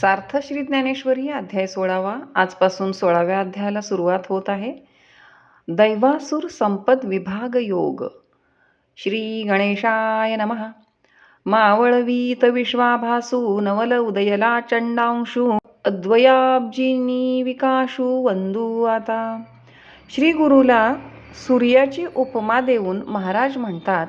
सार्थ श्री ज्ञानेश्वरी अध्याय सोळावा. आजपासून सोळाव्या अध्यायाला सुरुवात होत आहे. दैवासुर संपद विभाग योग. श्री गणेशाय नमः. मावळवीत विश्वाभासू नवल उदयला चंडांशू अद्वयाब्जिनी विकाशू वंदू आता. श्री गुरुला सूर्याची उपमा देऊन महाराज म्हणतात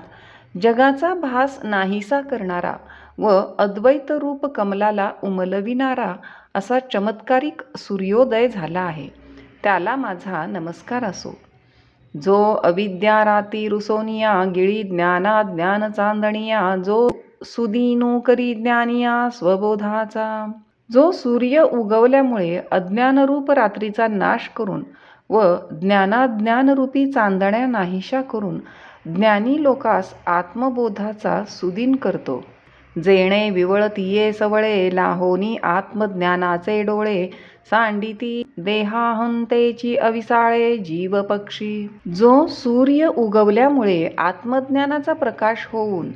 जगाचा भास नाहीसा करणारा व अद्वैत रूप कमलाला उमलविणारा असा चमत्कारिक सूर्योदय झाला आहे. त्याला माझा नमस्कार असो. जो अविद्या राती रुसोनिया गिळी ज्ञाना ज्ञान चांदणिया जो सुदीनो करी ज्ञानिया स्वबोधाचा. जो सूर्य उगवल्यामुळे अज्ञानरूप रात्रीचा नाश करून व ज्ञानाज्ञानरूपी चांदण्या नाहीशा करून ज्ञानी लोकास आत्मबोधाचा सुदीन करतो. जेणे विवळतीये सवळे लाहोनी आत्मज्ञानाचे डोळे. सांडिती देहाहंतेची अविसाळे जीव पक्षी जो सूर्य उगवल्यामुळे आत्मज्ञानाचा प्रकाश होऊन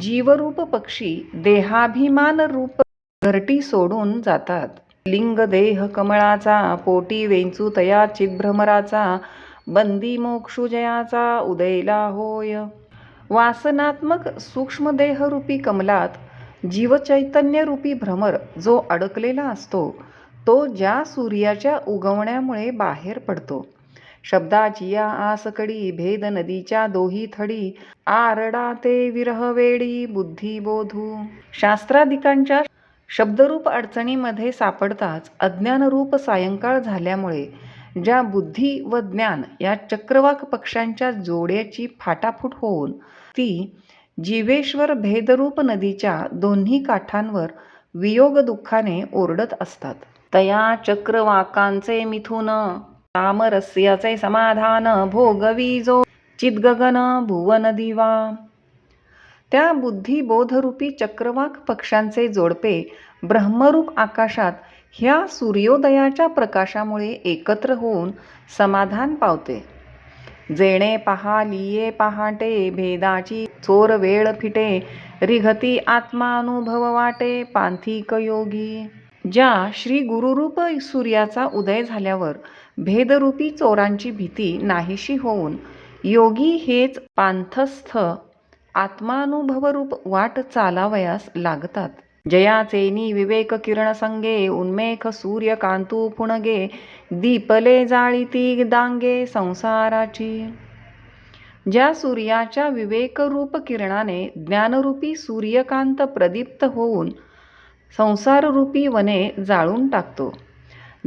जीवरूप पक्षी देहाभिमान रूप घरटी सोडून जातात. लिंग देह कमळाचा पोटी वेंचू तया चिद्भ्रमराचा बंदी मोक्षुजयाचा उदयला होय. वासनात्मक सूक्ष्मदेहरूपी कमलात जीवचैतन्यरूपी भ्रमर जो अडकलेला असतो तो ज्या सूर्याच्या उगवण्यामुळे बाहेर पडतो. शब्दाची या आसकडी भेद नदीच्या दोही थडी आरडा ते विरह वेडी बुद्धी बोधू. शास्त्राधिकांच्या शब्दरूप अडचणीमध्ये सापडताच अज्ञानरूप सायंकाळ झाल्यामुळे ज्या बुद्धी व ज्ञान या चक्रवाक पक्षांच्या जोड्याची फाटाफूट होऊन ती जीवेश्वर भेदरूप नदीच्या दोन्ही काठांवर वियोग दुःखाने ओरडत असतात. तया चक्रवाकांचे मिथुन तामरस्याचे समाधान भोगवी जो चिद्गगन भुवन दिवा त्या बुद्धिबोधरूपी चक्रवाक पक्षांचे जोडपे ब्रह्मरूप आकाशात ह्या सूर्योदयाच्या प्रकाशामुळे एकत्र होऊन समाधान पावते. जेणे पहा लिये पहाटे भेदाची चोर वेळ फिटे रिघती आत्मानुभव वाटे पांथिक योगी. ज्या श्री गुरुरूप सूर्याचा उदय झाल्यावर भेदरूपी चोरांची भीती नाहीशी होऊन योगी हेच पांथस्थ आत्मानुभवरूप वाट चालावयास लागतात. जयाचेनी विवेक किरण संगे उन्मेख सूर्य कांतू पुणगे दीपले जाळीती दांगे संसाराची. ज्या सूर्याच्या विवेकरूप किरणाने ज्ञानरूपी सूर्यकांत प्रदीप्त होऊन संसाररूपी वने जाळून टाकतो.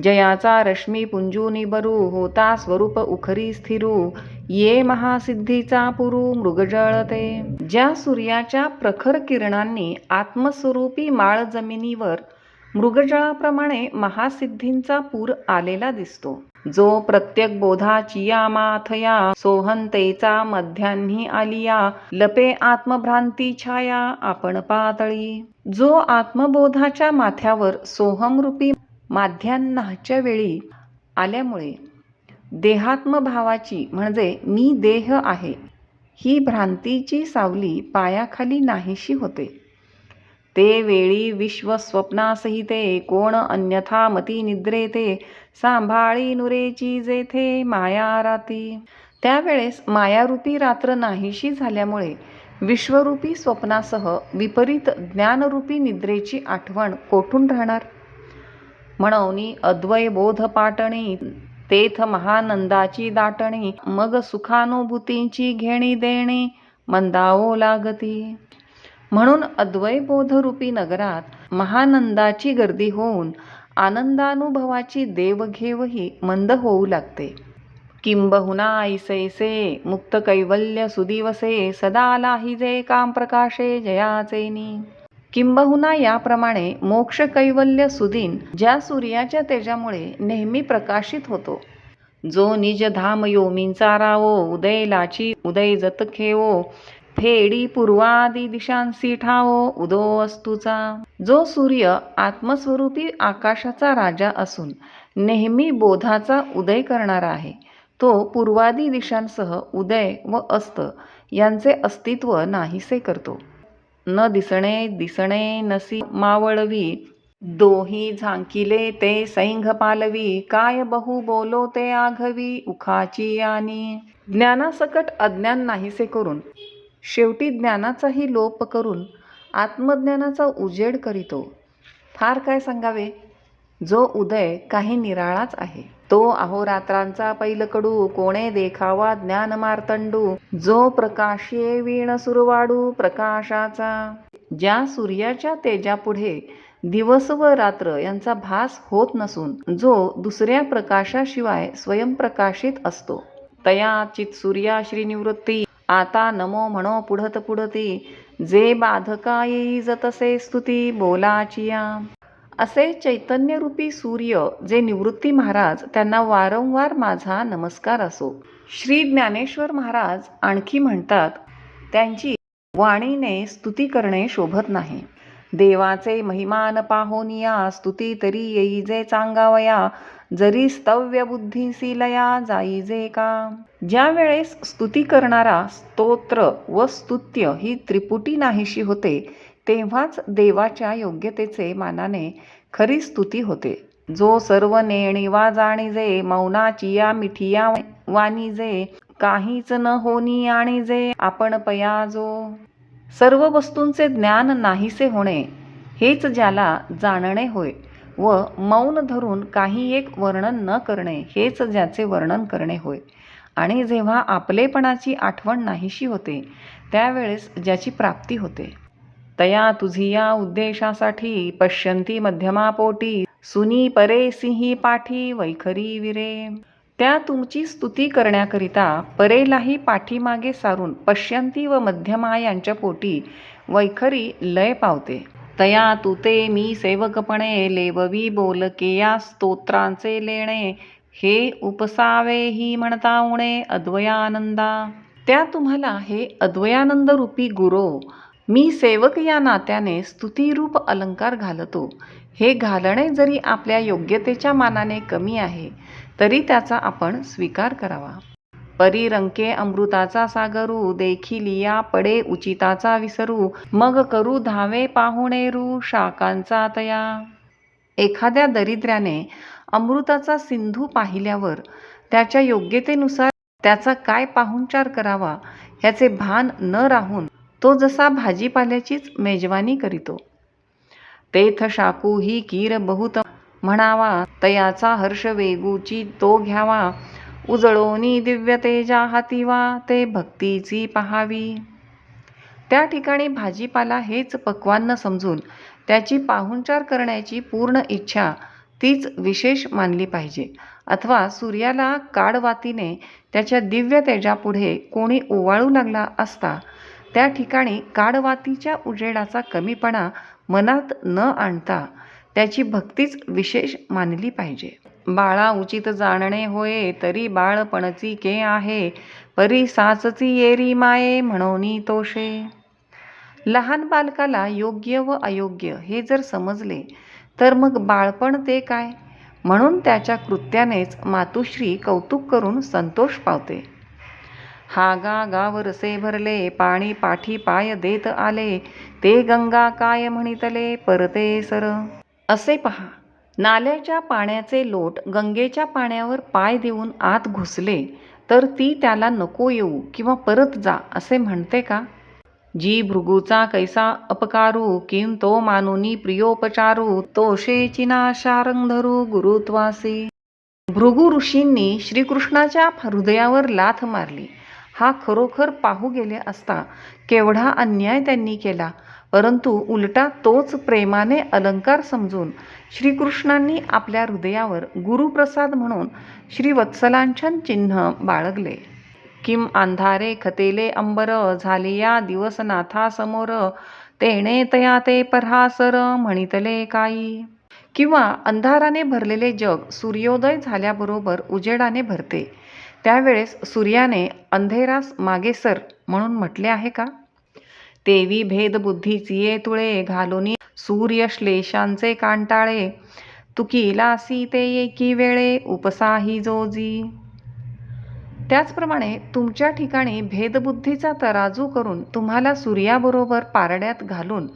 जयाचा रश्मी पुंजूनी बरू होता स्वरूप उखरी स्थिरू ये महासिद्धीचा पुरू मृगजळते. ज्या सूर्याच्या प्रखर किरणांनी आत्मस्वरूपी माळ जमिनीवर मृगजळाप्रमाणे महासिद्धींचा पूर आलेला दिसतो. जो प्रत्येक बोधा चिया माथया सोहंतेचा मध्यान्ही आलिया लपे आत्मभ्रांती छाया आपण पातळी. जो आत्मबोधाच्या माथ्यावर सोहमरूपी माध्यान्हाच्या वेळी आल्यामुळे देहात्मभावाची म्हणजे मी देह आहे ही भ्रांतीची सावली पायाखाली नाहीशी होते. ते वेळी विश्व स्वप्नासहिते कोण अन्यथा मती निद्रेते सांभाळी नुरेची जेथे माया राती. त्यावेळेस मायारूपी रात्र नाहीशी झाल्यामुळे विश्वरूपी स्वप्नासह विपरीत ज्ञानरूपी निद्रेची आठवण कोठून राहणार? म्हणवनी अद्वय बोध पाटणी तेथ महानंदाची दाटणी मग सुखानुभूतींची घेणी देणी मंदावो लागती. म्हणून अद्वैबोधरूपी नगरात महानंदाची गर्दी होऊन आनंदानुभवाची देवघेवही मंद होऊ लागते. किंबहुना ऐसैसे मुक्त कैवल्य सुदिवसे सदा लाहिजे काम प्रकाशे जयाचेनी. किंबहुना याप्रमाणे मोक्ष कैवल्य सुदीन ज्या सूर्याच्या तेजामुळे नेहमी प्रकाशित होतो. जो निज धाम योमींचा रावो उदय लाची उदय जत खेवो फेडी पूर्वादी दिशांसी ठावो उदो अस्तुचा. जो सूर्य आत्मस्वरूपी आकाशाचा राजा असून नेहमी बोधाचा उदय करणारा आहे तो पूर्वादी दिशांसह उदय व अस्त यांचे अस्तित्व नाहीसे करतो. न दिसणे दिसणे नसी मावळवी. दोही झांकिले ते सैंघ पालवी. काय बहु बोलो ते आघवी उखाची आणि ज्ञानासकट अज्ञान नाहीसे करून. शेवटी ज्ञानाचाही लोप करून आत्मज्ञानाचा उजेड करीतो. फार काय सांगावे? जो उदय काही निराळाच आहे. तो अहोरात्रांचा पैलकडू कोणे देखावा ज्ञान मार्तंडू जो प्रकाशे वीण सुरवाडू प्रकाशाचा. ज्या सूर्याच्या तेजापुढे दिवस व रात्र यांचा भास होत नसून जो दुसऱ्या प्रकाशाशिवाय स्वयंप्रकाशित असतो. तया चित सूर्या श्रीनिवृत्ती आता नमो म्हणो पुढत पुढती. जे बाधका येई जतसे स्तुती बोलाचिया असे चैतन्यरूपी सूर्य जे निवृत्ती महाराज त्यांना वारंवार माझा नमस्कार असो. श्री ज्ञानेश्वर महाराज आणखी म्हणतात त्यांची वाणीने स्तुती करणे शोभत नाही. देवाचे महिमान पाहोनिया स्तुती तरी येई जे चांगावया. जरी स्तव्य बुद्धीसी लया जाई जे का? ज्या वेळेस स्तुती करणारा स्तोत्र व स्तुत्य ही त्रिपुटी नाहीशी होते तेव्हाच देवाच्या योग्यतेचे मानाने खरी स्तुती होते. जो सर्व नेणिवा जाणीजे मौनाचिया मिठिया वाणीजे काहीच न होनी आणि जे आपण पया जो. सर्व वस्तूंचे ज्ञान नाहीसे होणे हेच ज्याला जाणणे होय व मौन धरून काही एक वर्णन न करणे हेच ज्याचे वर्णन करणे होय. आणि जेव्हा आपलेपणाची आठवण नाहीशी होते त्यावेळेस ज्याची प्राप्ती होते. तया तुझी या उद्देशासाठी पश्यंती मध्यमापोटी सुनी परे सिंही पाठी वैखरी विरे. त्या तुमची स्तुती करण्याकरिता परेलाही पाठीमागे सारून पश्यंती व मध्यमा यांच्या पोटी वैखरी लय पावते. तया तू ते मी सेवकपणे लेववी बोलके या स्तोत्रांचे लेणे हे उपसावे ही म्हणता उणे अद्वयानंदा. त्या तुम्हाला हे अद्वयानंद रूपी गुरो मी सेवक या नात्याने स्तुतिरूप अलंकार घालतो. हे घालणे जरी आपल्या योग्यतेच्या मानाने कमी आहे तरी त्याचा आपण स्वीकार करावा. परिरंके अमृताचा सागरू देखिलिया पडे उचिताचा विसरू मग करू धावे पाहुणेरू शाकांचा तया. एखाद्या दरिद्र्याने अमृताचा सिंधू पाहिल्यावर त्याच्या योग्यतेनुसार त्याचा काय पाहुणचार करावा ह्याचे भान न राहून तो जसा भाजीपाल्याचीच मेजवानी करीतो. तेथ शाकू ही कीर बहुत म्हणावा तयाचा हर्ष वेगूची तो घ्यावा. उजळोनी दिव्य तेजा हाती वा ते भक्तीची पहावी. त्या ठिकाणी भाजीपाला हेच पक्वान्न समजून त्याची पाहुणचार करण्याची पूर्ण इच्छा तीच विशेष मानली पाहिजे. अथवा सूर्याला काडवातीने त्याच्या दिव्य तेजापुढे कोणी ओवाळू लागला असता त्या ठिकाणी काडवातीच्या उजेडाचा कमीपणा मनात न आणता त्याची भक्तीच विशेष मानली पाहिजे. बाळा उचित जाणणे होय तरी बाळपणची के आहे परी साचची येरी माये म्हणोनी तोषे. लहान बालकाला योग्य व अयोग्य हे जर समजले तर मग बाळपण ते काय? म्हणून त्याच्या कृत्यानेच मातुश्री कौतुक करून संतोष पावते. हा गा गावरसे भरले पाणी पाठी पाय देत आले ते गंगा काय म्हणितले परते सर? असे पहा नाल्याच्या पाण्याचे लोट गंगेच्या पाण्यावर पाय देऊन आत घुसले तर ती त्याला नको येऊ किंवा परत जा असे म्हणते का? जी भृगूचा कैसा अपकारू किं तो मानुनी प्रियोपचारू तोषेची धरू गुरुत्वासी। भृगु ऋषींनी श्रीकृष्णाच्या हृदयावर लाथ मारली. हा खरोखर पाहू गेले असता केवढा अन्याय त्यांनी केला. परंतु उलटा तोच प्रेमाने अलंकार समजून श्रीकृष्णांनी आपल्या हृदयावर गुरुप्रसाद म्हणून श्रीवत्सलांछन चिन्ह बाळगले. किम अंधारे खतेले अंबर झाले या दिवस नाथासमोर तेणे तया ते पऱ्हासर म्हणितले काही किंवा अंधाराने भरलेले जग सूर्योदय झाल्याबरोबर उजेडाने भरते. त्यावेळेस सूर्याने अंधेरास मागे सर म्हणून म्हटले आहे का? तेवी भेदबुद्धीची ये तुळे घालोनी सूर्यश्लेषांचे कांटाळे. तुकीलासी ते एकी वेळे उपसाही जोजी. त्याचप्रमाणे तुमच्या ठिकाणी भेदबुद्धीचा तराजू करून तुम्हाला सूर्याबरोबर पारड्यात घालून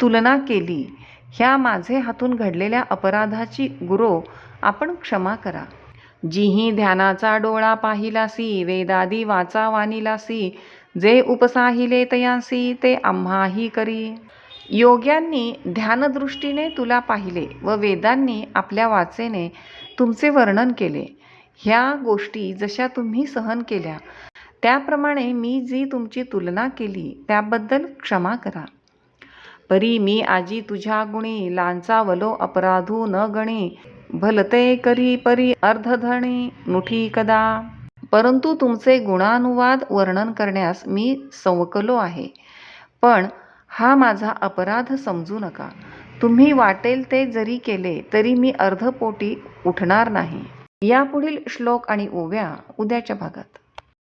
तुलना केली. ह्या माझे हातून घडलेल्या अपराधाची गुरो आपण क्षमा करा. जिही ध्यानाचा डोळा पाहिलासी वेदादी वाचा वानिलासी जे उपसाहिले तयांसी ते आम्हाही करी. योग्यांनी ध्यानदृष्टीने तुला पाहिले व वेदांनी आपल्या वाचेने तुमचे वर्णन केले. ह्या गोष्टी जशा तुम्ही सहन केल्या त्याप्रमाणे मी जी तुमची तुलना केली त्याबद्दल क्षमा करा. परी मी आजी तुझ्या गुणी लांचावलो अपराधू न गणी. भलते करी परी अर्धधणी नुठी कदा. परंतु तुमचे गुणानुवाद वर्णन करण्यास मी संवकलो आहे. पण हा माझा अपराध समजू नका. तुम्ही वाटेल ते जरी केले तरी मी अर्धपोटी उठणार नाही. यापुढील श्लोक आणि ओव्या उद्याच्या भागात.